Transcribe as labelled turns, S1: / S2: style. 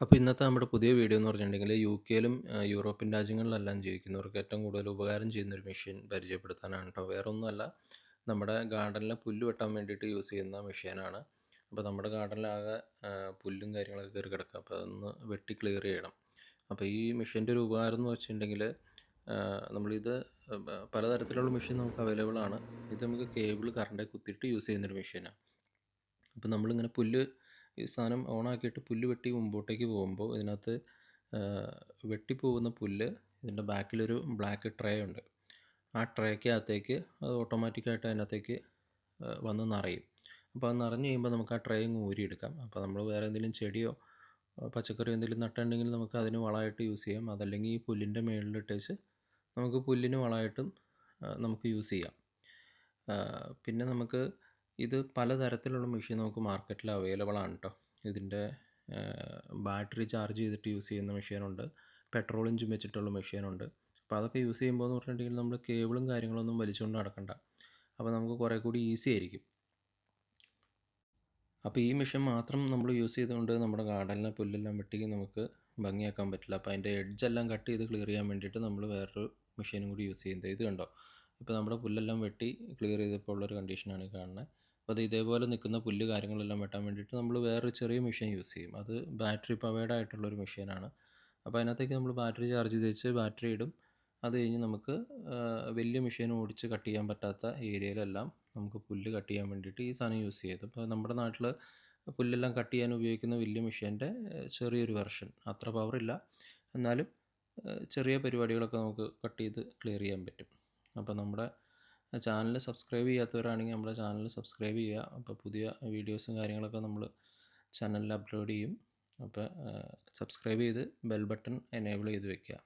S1: അപ്പോൾ ഇന്നത്തെ നമ്മുടെ പുതിയ വീഡിയോ എന്ന് പറഞ്ഞിട്ടുണ്ടെങ്കിൽ യു കെയിലും യൂറോപ്യൻ രാജ്യങ്ങളിലെല്ലാം ജീവിക്കുന്നവർക്ക് ഏറ്റവും കൂടുതൽ ഉപകാരം ചെയ്യുന്ന ഒരു മെഷീൻ പരിചയപ്പെടുത്താനാണ് കേട്ടോ വേറെ ഒന്നുമല്ല നമ്മുടെ ഗാർഡനിലെ പുല്ല് വെട്ടാൻ വേണ്ടിയിട്ട് യൂസ് ചെയ്യുന്ന മെഷീനാണ് അപ്പോൾ നമ്മുടെ ഗാർഡനിലാകെ പുല്ലും കാര്യങ്ങളൊക്കെ കയറി കിടക്കുക. അപ്പോൾ അതൊന്ന് വെട്ടി ക്ലിയർ ചെയ്യണം. അപ്പോൾ ഈ മെഷീന്റെ ഒരു ഉപകാരം എന്ന് വെച്ചിട്ടുണ്ടെങ്കിൽ നമ്മളിത് പലതരത്തിലുള്ള മെഷീൻ നമുക്ക് അവൈലബിൾ ആണ്. ഇത് നമുക്ക് കേബിൾ കറണ്ടായി കുത്തിയിട്ട് യൂസ് ചെയ്യുന്നൊരു മെഷീനാണ് അപ്പോൾ നമ്മളിങ്ങനെ പുല്ല് ഈ സാധനം ഓണാക്കിയിട്ട് പുല്ല് വെട്ടി മുമ്പോട്ടേക്ക് പോകുമ്പോൾ ഇതിനകത്ത് വെട്ടിപ്പോകുന്ന പുല്ല് ഇതിന്റെ ബാക്കിലൊരു ബ്ലാക്ക് ട്രേ ഉണ്ട്. ആ ട്രേക്കകത്തേക്ക് അത് ഓട്ടോമാറ്റിക്കായിട്ട് അതിനകത്തേക്ക് വന്ന് നിറയും. അപ്പോൾ അത് നിറഞ്ഞു കഴിയുമ്പോൾ നമുക്ക് ആ ട്രേ ഊരിയെടുക്കാം. അപ്പോൾ നമ്മൾ വേറെ എന്തെങ്കിലും ചെടിയോ പച്ചക്കറിയോ എന്തെങ്കിലും നട്ടുണ്ടെങ്കിൽ നമുക്ക് അതിന് വളമായിട്ട് യൂസ് ചെയ്യാം. അതല്ലെങ്കിൽ ഈ പുല്ലിന്റെ മേളിലിട്ടേച്ച് നമുക്ക് പുല്ലിന് വളമായിട്ടും നമുക്ക് യൂസ് ചെയ്യാം. പിന്നെ നമുക്ക് ഇത് പലതരത്തിലുള്ള മെഷീൻ നമുക്ക് മാർക്കറ്റിൽ അവൈലബിൾ ആണ് കേട്ടോ ഇതിന്റെ ബാറ്ററി ചാർജ് ചെയ്തിട്ട് യൂസ് ചെയ്യുന്ന മെഷീനുണ്ട് പെട്രോൾ എഞ്ചിൻ വെച്ചിട്ടുള്ള മെഷീനുണ്ട് അപ്പോൾ അതൊക്കെ യൂസ് ചെയ്യുമ്പോൾ എന്ന് പറഞ്ഞിട്ടുണ്ടെങ്കിൽ നമ്മൾ കേബിളും കാര്യങ്ങളൊന്നും വലിച്ചുകൊണ്ട് നടക്കണ്ട. അപ്പോൾ നമുക്ക് കുറേ കൂടി ഈസി ആയിരിക്കും. അപ്പോൾ ഈ മെഷീൻ മാത്രം നമ്മൾ യൂസ് ചെയ്തുകൊണ്ട് നമ്മുടെ ഗാർഡനിലെ പുല്ലെല്ലാം വെട്ടി നമുക്ക് ഭംഗിയാക്കാൻ പറ്റില്ല. അപ്പോൾ അതിന്റെ എഡ്ജെല്ലാം കട്ട് ചെയ്ത് ക്ലിയർ ചെയ്യാൻ വേണ്ടിയിട്ട് നമ്മൾ വേറൊരു മെഷീനും കൂടി യൂസ് ചെയ്യുന്നത്. ഇത് കണ്ടോ? ഇപ്പോൾ നമ്മുടെ പുല്ലെല്ലാം വെട്ടി ക്ലിയർ ചെയ്തപ്പോൾ ഉള്ളൊരു കണ്ടീഷനാണ് ഈ കാണുന്നത് അപ്പോൾ അത് ഇതേപോലെ നിൽക്കുന്ന പുല്ല് കാര്യങ്ങളെല്ലാം വെട്ടാൻ വേണ്ടിയിട്ട് നമ്മൾ വേറൊരു ചെറിയ മെഷീൻ യൂസ് ചെയ്യും. അത് ബാറ്ററി പവേഡ് ആയിട്ടുള്ളൊരു മെഷീനാണ്. അപ്പോൾ അതിനകത്തേക്ക് നമ്മൾ ബാറ്ററി ചാർജ് ചെയ്ത് വെച്ച് ബാറ്ററി ഇടും. അത് കഴിഞ്ഞ് നമുക്ക് വലിയ മെഷീൻ ഓടിച്ച് കട്ട് ചെയ്യാൻ പറ്റാത്ത ഏരിയയിലെല്ലാം നമുക്ക് പുല്ല് കട്ട് ചെയ്യാൻ വേണ്ടിയിട്ട് ഈ സാധനം യൂസ് ചെയ്തു അപ്പോൾ നമ്മുടെ നാട്ടിൽ പുല്ലെല്ലാം കട്ട് ചെയ്യാൻ ഉപയോഗിക്കുന്ന വലിയ മെഷീന്റെ ചെറിയൊരു വെർഷൻ. അത്ര പവറില്ല എന്നാലും ആ, ചെറിയ പരിപാടികളൊക്കെ നമുക്ക് കട്ട് ചെയ്ത് ക്ലിയർ ചെയ്യാൻ പറ്റും. അപ്പോൾ നമ്മുടെ ചാനൽ സബ്സ്ക്രൈബ് ചെയ്യാത്തവരാണെങ്കിൽ നമ്മുടെ ചാനൽ സബ്സ്ക്രൈബ് ചെയ്യുക. അപ്പോൾ പുതിയ വീഡിയോസും കാര്യങ്ങളൊക്കെ നമ്മൾ ചാനലിൽ അപ്ലോഡ് ചെയ്യും. അപ്പോൾ സബ്സ്ക്രൈബ് ചെയ്ത് ബെൽ ബട്ടൺ എനേബിൾ ചെയ്ത് വെക്കുക.